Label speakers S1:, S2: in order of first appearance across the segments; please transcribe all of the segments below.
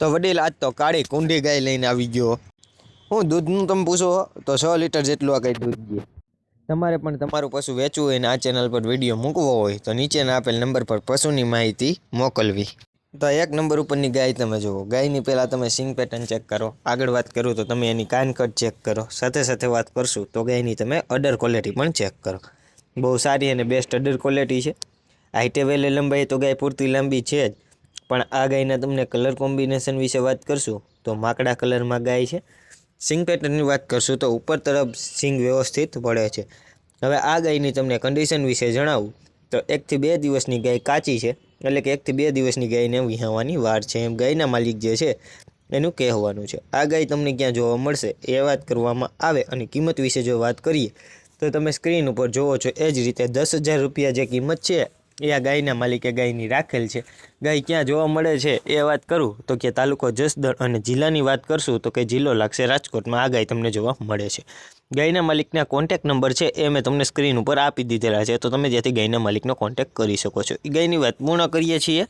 S1: તો વડીલ આજ તો કાળી કુંડી ગાય લઈને આવી ગયો. હું દૂધનું તમે પૂછો, તો છ લીટર જેટલું આ કાંઈ દૂધ દે. તમારે પણ તમારું પશુ વેચવું હોય ને આ ચેનલ પર વીડિયો મૂકવો હોય, તો નીચેના આપેલ નંબર પર પશુની માહિતી મોકલવી. તો એક નંબર ઉપરની ગાય તમે જુઓ. ગાયની પહેલાં તમે સિંગ પેટર્ન ચેક કરો. આગળ વાત કરું તો તમે એની કાનકટ ચેક કરો. સાથે સાથે વાત કરશું તો ગાયની તમે અડર ક્વોલિટી પણ ચેક કરો. બહુ સારી અને બેસ્ટ અડર ક્વોલિટી છે. હાઈટે વેલે લંબાઈ તો ગાય પૂરતી લાંબી છે જ. પણ આ ગાયના તમને કલર કોમ્બિનેશન વિશે વાત કરશું, તો માકડા કલરમાં ગાય છે. સિંગ પેટર્નની વાત કરશું તો ઉપર તરફ સિંગ વ્યવસ્થિત પડે છે. હવે આ ગાયની તમને કન્ડિશન વિશે જણાવું, તો એકથી બે દિવસની ગાય કાચી છે, એટલે કે એકથી બે દિવસની ગાયને વિહાવાની વાર છે. એમ ગાયના માલિક જે છે, એનું કહેવાનું છે. આ ગાય તમને ક્યાં જોવા મળશે એ વાત કરવામાં આવે અને કિંમત વિશે જો વાત કરીએ, તો તમે સ્ક્રીન ઉપર જોવો છો, એ જ રીતે દસ હજાર રૂપિયા જે કિંમત છે એ આ ગાયના માલિકે ગાયની રાખેલ છે. ગાય ક્યાં જોવા મળે છે એ વાત કરું? તો કે તાલુકો જસદણ અને જિલ્લાની વાત કરશું તો કે જિલ્લો લાગશે રાજકોટમાં. આ ગાય તમને જોવા મળે છે. ગાયના માલિકના કોન્ટેક નંબર છે એ મેં તમને સ્ક્રીન ઉપર આપી દીધેલા છે. તો તમે જેથી ગાયના માલિકનો કોન્ટેક કરી શકો છો. એ ગાયની વાત પૂર્ણ કરીએ છીએ.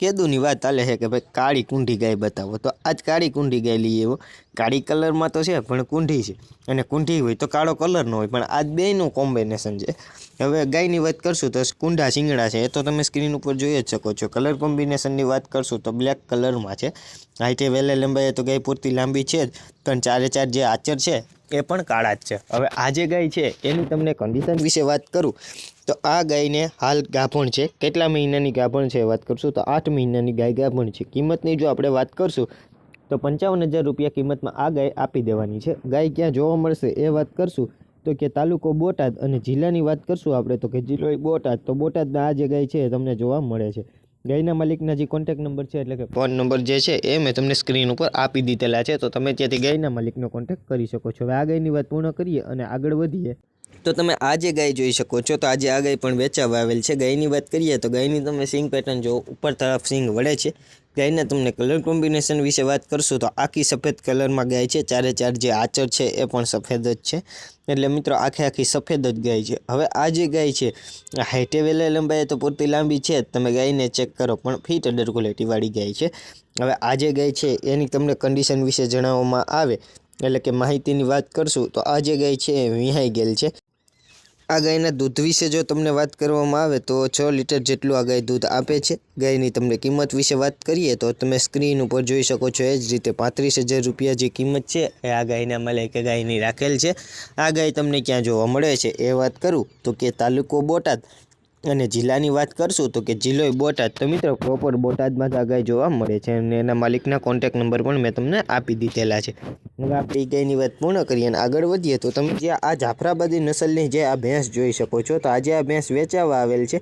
S1: કેદુની વાત ચાલે છે કે ભાઈ કાળી કુંઢી ગાય બતાવો. તો આજ કાળી કુંઢી ગાય લઈએ એવો કાળી કલરમાં તો છે, પણ કુંઢી છે. અને કુંઢી હોય તો કાળો કલર ન હોય, પણ આજ બેયનું કોમ્બિનેશન છે. હવે ગાયની વાત કરશું તો કુંઢા શિંગડા છે, એ તો તમે સ્ક્રીન ઉપર જોઈ જ શકો છો. કલર કોમ્બિનેશનની વાત કરશું તો બ્લેક કલરમાં છે. હાઈટે વેલે લંબાઈએ તો ગાય પૂરતી લાંબી છે જ, પણ ચારે ચાર જે આચર છે એ પણ કાળા જ છે. હવે આ જે ગાય છે, એની તમને કન્ડિશન વિશે વાત કરું, તો આ ગાયને હાલ ગાભણ છે. કેટલા મહિનાની ગાભણ છે વાત કરશું, તો આઠ મહિનાની ગાય ગાભણ છે. કિંમતની જો આપણે વાત કરશું, તો પંચાવન હજાર રૂપિયા કિંમતમાં આ ગાય આપી દેવાની છે. ગાય ક્યાં જોવા મળશે એ વાત કરશું, તો કે તાલુકો બોટાદ અને જિલ્લાની વાત કરશું આપણે, તો કે જિલ્લો બોટાદ. તો બોટાદના આ જે ગાય છે તમને જોવા મળે છે. ગાયના માલિકના જે કોન્ટેક નંબર છે એટલે કે ફોન નંબર જે છે એ મેં તમને સ્ક્રીન ઉપર આપી દીધેલા છે. તો તમે ત્યાંથી ગાયના માલિકનો કોન્ટેક કરી શકો છો. હવે આ ગાયની વાત પૂર્ણ કરીએ અને આગળ વધીએ. તો તમે આ જે ગાય જોઈ શકો છો, તો આજે આ ગાય પણ વેચાવા આવેલ છે. ગાયની વાત કરીએ તો ગાયની તમે સિંગ પેટર્ન જો ઉપર તરફ સિંગ વળે છે ગાયના તમને કલર કોમ્બિનેશન વિશે વાત કરશું, તો આખી સફેદ કલરમાં ગાય છે. ચારે ચાર જે આચર છે એ પણ સફેદ જ છે. એટલે મિત્રો, આખે આખી સફેદ જ ગાય છે. હવે આ જે ગાય છે હાઈટે વેલે લંબાઈ તો પૂરતી લાંબી છે તમે ગાયને ચેક કરો, પણ ફીટ અડર ક્વોલિટીવાળી ગાય છે. હવે આ જે ગાય છે, એની તમને કન્ડિશન વિશે જણાવવામાં આવે, એટલે કે માહિતીની વાત કરશું, તો આ જે ગાય છે, એ વિહાઈ ગયેલ છે. આ ગાયના દૂધ વિશે જો તમને વાત કરવામાં આવે તો છ લીટર જેટલું આ ગાય દૂધ આપે છે. ગાયની તમને કિંમત વિશે વાત કરીએ તો તમે સ્ક્રીન ઉપર જોઈ શકો છો એ જ રીતે પાંત્રીસ હજાર રૂપિયા જે કિંમત છે એ આ ગાયના માલિકે ગાયની રાખેલ છે. આ ગાય તમને ક્યાં જોવા મળે છે એ વાત કરું તો કે તાલુકો બોટાદ અને જિલ્લાની વાત કરશું તો કે જિલ્લો બોટાદ તો મિત્રો પ્રોપર બોટાદમાં જ આ જોવા મળે છે અને એના માલિકના કોન્ટેક નંબર પણ મેં તમને આપી દીધેલા છે. હવે આપણે ગાયની વાત પૂર્ણ કરીએ અને આગળ વધીએ તો તમે જે આ જાફરાબાદી નસલની જે આ ભેંસ જોઈ શકો છો તો આજે આ ભેંસ વેચાવા આવેલ છે.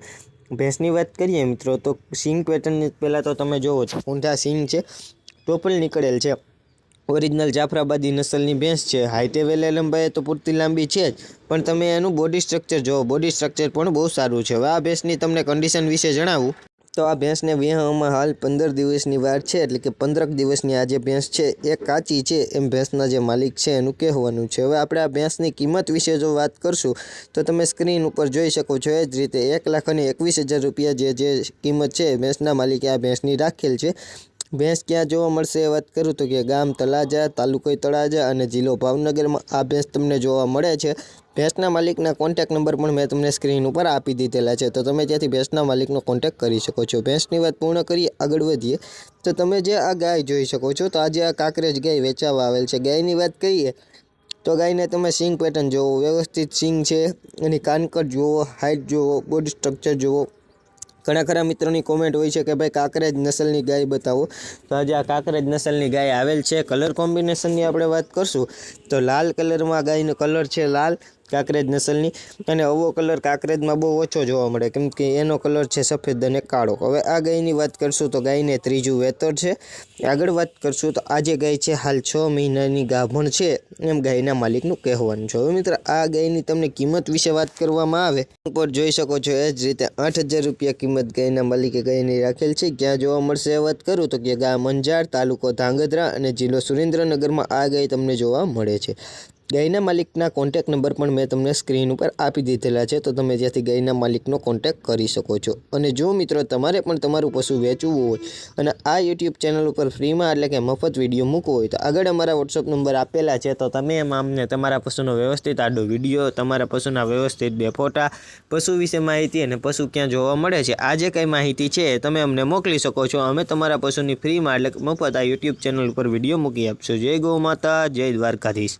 S1: ભેંસની વાત કરીએ મિત્રો તો સિંગ પેટર્નની પહેલાં તો તમે જોવો છો ઊંધા સિંગ છે ટોપલ નીકળેલ છે. ઓરિજિનલ જાફરાબાદી નસલની ભેંસ છે. હાઈટે વેલે લંબાઈ તો પૂરતી લાંબી છે જ. પણ તમે એનું બોડી સ્ટ્રક્ચર જુઓ. બોડી સ્ટ્રક્ચર પણ બહુ સારું છે. હવે આ ભેંસની તમને કન્ડિશન વિશે જણાવું. તો આ ભેંસને વિહાવામાં હાલ પંદર દિવસની વાર છે. એટલે કે પંદરક દિવસની આ જે ભેંસ છે એ કાચી છે. એમ ભેંસના જે માલિક છે એનું કહેવાનું છે. હવે આપણે આ ભેંસની કિંમત વિશે જો વાત કરશું, તો તમે સ્ક્રીન ઉપર જોઈ શકો છો. એ જ રીતે એક લાખ અને એકવીસ હજાર રૂપિયા જે જે કિંમત છે ભેંસના માલિકે આ ભેંસની રાખેલ છે. ભેંસ ક્યાં જોવા મળશે એ વાત કરું તો કે ગામ તળાજા, તાલુકો તળાજા અને જિલ્લો ભાવનગરમાં આ ભેંસ તમને જોવા મળે છે. ભેંસના માલિકના કોન્ટેક નંબર પણ મેં તમને સ્ક્રીન ઉપર આપી દીધેલા છે. તો તમે ત્યાંથી ભેંસના માલિકનો કોન્ટેક કરી શકો છો. ભેંસની વાત પૂર્ણ કરી આગળ વધીએ. તો તમે જે આ ગાય જોઈ શકો છો, તો આજે આ કાંકરેજ ગાય વેચાવા આવેલ છે. ગાયની વાત કરીએ, તો ગાયને તમે સિંગ પેટર્ન જુઓ વ્યવસ્થિત સિંગ છે, એની કાનકટ જુઓ હાઇટ જુઓ બોડી સ્ટ્રક્ચર જુઓ. ઘણા ખરા મિત્રોની કોમેન્ટ હોય છે કે ભાઈ કાંકરેજ નસલની ગાય બતાવો. તો આજે આ કાંકરેજ નસલની ગાય આવેલ છે. કલર કોમ્બિનેશનની આપણે વાત કરશું. તો લાલ કલરમાં ગાયનો કલર છે લાલ. કાંકરેજ નસલની અને આવો કલર કાંકરેજમાં બહુ ઓછો જોવા મળે, કેમ કે એનો કલર છે સફેદ અને કાળો. હવે આ ગાયની વાત કરશું તો ગાયને ત્રીજું વેતર છે. આગળ વાત કરશું તો આ જે ગાય છે હાલ છ મહિનાની ગાભણ છે, એમ ગાયના માલિકનું કહેવાનું છે. હવે મિત્ર, આ ગાયની તમને કિંમત વિશે વાત કરવામાં આવે ઉપર જોઈ શકો છો એ જ રીતે આઠ હજાર રૂપિયા કિંમત ગાયના માલિકે ગાયની રાખેલ છે. ક્યાં જોવા મળશે એ વાત કરું તો કે ગાય મંજાર, તાલુકો ધાંગધ્રા અને જિલ્લો સુરેન્દ્રનગરમાં આ ગાય તમને જોવા મળે છે. ગાયના માલિકના કોન્ટેક નંબર પણ મેં તમને સ્ક્રીન ઉપર આપી દીધેલા છે, તો તમે જ્યાંથી ગાયના માલિકનો કોન્ટેક કરી શકો છો. અને જો મિત્રો તમારે પણ તમારું પશુ વેચવું હોય અને આ યુટ્યુબ ચેનલ ઉપર ફ્રીમાં એટલે કે મફત વીડિયો મૂકવો હોય, તો આગળ અમારા વોટ્સઅપ નંબર આપેલા છે, તો તમે એમાં અમને તમારા પશુનો વ્યવસ્થિત આડો વીડિયો તમારા પશુના વ્યવસ્થિત બે ફોટા, પશુ વિશે માહિતી અને પશુ ક્યાં જોવા મળે છે, આ જે કંઈ માહિતી છે તમે અમને મોકલી શકો છો. અમે તમારા પશુની ફ્રીમાં એટલે મફત આ યુટ્યુબ ચેનલ ઉપર વીડિયો મૂકી આપશું. જય ગૌ માતા, જય દ્વારકાધીશ.